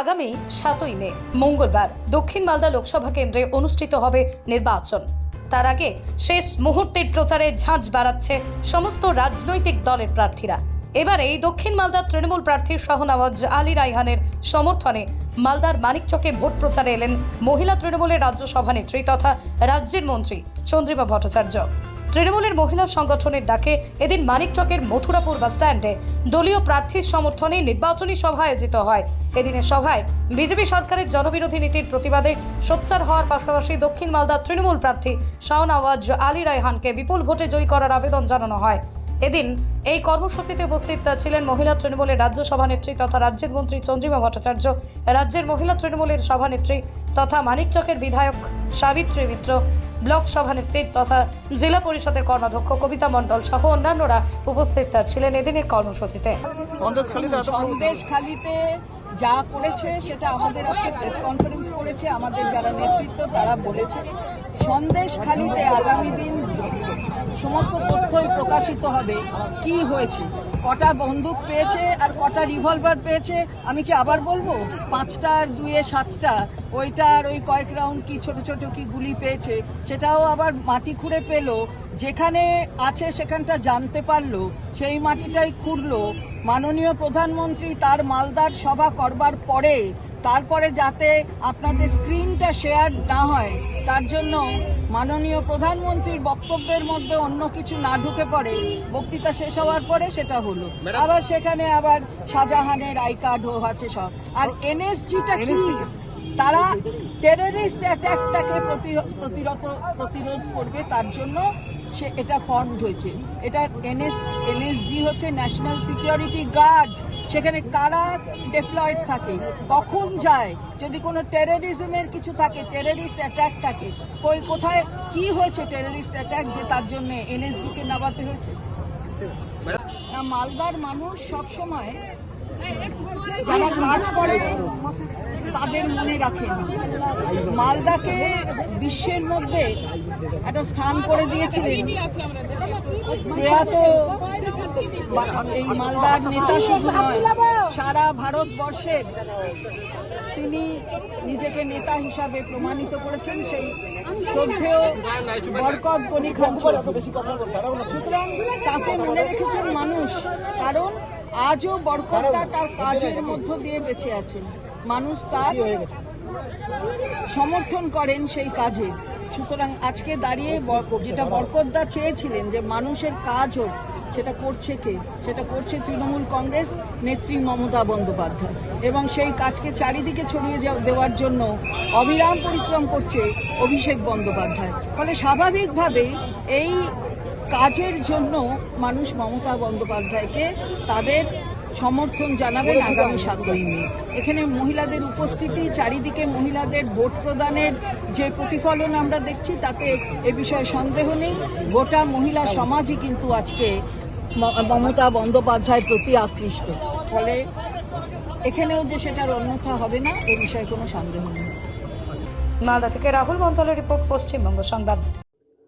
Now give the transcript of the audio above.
আগামী সাতই মে, মঙ্গলবার দক্ষিণ মালদা লোকসভা কেন্দ্রে অনুষ্ঠিত হবে নির্বাচন। তার আগে শেষ মুহূর্তের প্রচারে ঝাঁঝ বাড়াচ্ছে সমস্ত রাজনৈতিক দলের প্রার্থীরা। এবারে এই দক্ষিণ মালদার তৃণমূল প্রার্থী শাহনওয়াজ আলী রাইহানের সমর্থনে মালদার মানিকচকে ভোট প্রচারে এলেন মহিলা তৃণমূলের রাজ্য সভানেত্রী তথা রাজ্যের মন্ত্রী চন্দ্রিমা ভট্টাচার্য। তৃণমূলের মহিলা সংগঠনের ডাকে এদিন মানিকচকের মথুরাপুর বাস স্ট্যান্ডে দলীয় প্রার্থীর সমর্থনে নির্বাচনী সভা আয়োজিত হয়। এদিনের সভায় বিজেপি সরকারের জনবিরোধী নীতির প্রতিবাদে সোচ্চার হওয়ার পাশাপাশি দক্ষিণ মালদার তৃণমূল প্রার্থী শাহনওয়াজ আলী রায়হানকে বিপুল ভোটে জয়ী করার আবেদন জানানো হয়। এদিন এই কর্মসূচিতে উপস্থিত ছিলেন মহিলা তৃণমূলের রাজ্য সভানেত্রী তথা রাজ্যের মন্ত্রী চন্দ্রিমা ভট্টাচার্য, রাজ্যের মহিলা তৃণমূলের সভানেত্রী তথা মানিকচকের বিধায়ক সাবিত্রী মিত্র ব্লক সভানেত্রী তথা জেলা পরিষদের কর্মাধ্যক্ষ কবিতা মণ্ডল সহ অন্যান্যরা উপস্থিত ছিলেন এদিনের কর্মসূচিতে। যা করেছে সেটা আমাদের আজকে প্রেস কনফারেন্স করেছে, আমাদের যারা নেতৃত্ব তারা বলেছে। সন্দেশখালিতে আগামী দিন সমস্ত তথ্যই প্রকাশিত হবে। কি হয়েছে? কটা বন্দুক পেয়েছে আর কটা রিভলভার পেয়েছে, আমি কি আবার বলব? পাঁচটা আর দুয়ে সাতটা, ওইটা আর ওই কয়েক রাউন্ড কি ছোট ছোট কি গুলি পেয়েছে, সেটাও আবার মাটি খুঁড়ে পেল, যেখানে আছে সেখানটা জানতে পারল, সেই মাটিটাই খুঁড়লো। মাননীয় প্রধানমন্ত্রী তার মালদার সভা করবার পরে, তারপরে যাতে আপনাদের স্ক্রিনটা শেয়ার না হয়, তার জন্য মাননীয় প্রধানমন্ত্রীর বক্তব্যের মধ্যে অন্য কিছু না ঢুকে পড়ে বক্তৃতা শেষ হওয়ার পরে সেটা হলো। আবার সেখানে আবার শাহজাহানের আই কার্ডও আছে সব। আর এনএসজিটা কি? তারা টেররিস্ট অ্যাটাকটাকে প্রতিরত প্রতিরোধ করবে তার জন্য সে এটা ফর্ম হয়েছে। এটা এনএস এনএসজি হচ্ছে ন্যাশনাল সিকিউরিটি গার্ড সেখানে কারা ডেপ্লয়েড থাকে, কখন যায়, যদি কোনো টেররিজমের কিছু থাকে টেররিস্ট অ্যাটাক থাকে, কই, কোথায়, কি হয়েছে টেররিস্ট অ্যাট্যাক যে তার জন্য এনএসজিকে নামাতে হয়েছে? না, মালদার মানুষ সবসময় যারা কাজ করে, তাদের মনে রাখে মালদাকে বিশ্বের মধ্যে একটা স্থান করে দিয়েছিলেন প্রয়াত এই মালদার নেতা শুধু নয়, সারা ভারতবর্ষের তিনি নিজেকে নেতা হিসাবে প্রমাণিত করেছেন, সেই শ্রদ্ধেয় বরকত গনি খান সুতরাং তাকে মনে রেখেছেন মানুষ, কারণ আজও বরকতটা তার কাজের মধ্য দিয়ে বেঁচে আছেন। মানুষ তার সমর্থন করেন সেই কাজে। সুতরাং আজকে দাঁড়িয়ে যেটা বরকতদা চেয়েছিলেন যে মানুষের কাজ হোক, সেটা করছে কে? সেটা করছে তৃণমূল কংগ্রেস, নেত্রী মমতা বন্দ্যোপাধ্যায়। এবং সেই কাজকে চারিদিকে ছড়িয়ে দেওয়ার জন্য অবিরাম পরিশ্রম করছে অভিষেক বন্দ্যোপাধ্যায়। ফলে স্বাভাবিকভাবেই এই কাজের জন্য মানুষ মমতা বন্দ্যোপাধ্যায়কে তাদের সমর্থন জানাবেন আগামী সাতই মে। এখানে মহিলাদের উপস্থিতি, চারিদিকে মহিলাদের ভোট প্রদানের যে প্রতিফলন আমরা দেখছি, তাতে এ বিষয়ে সন্দেহ নেই। গোটা মহিলা সমাজই কিন্তু আজকে মমতা বন্দ্যোপাধ্যায়ের প্রতি আকৃষ্ট। ফলে এখানেও যে সেটার অন্যথা হবে না, এ বিষয়ে কোনো সন্দেহ নেই। মালদা থেকে রাহুল মন্ডলের রিপোর্ট, পশ্চিমবঙ্গ সংবাদ।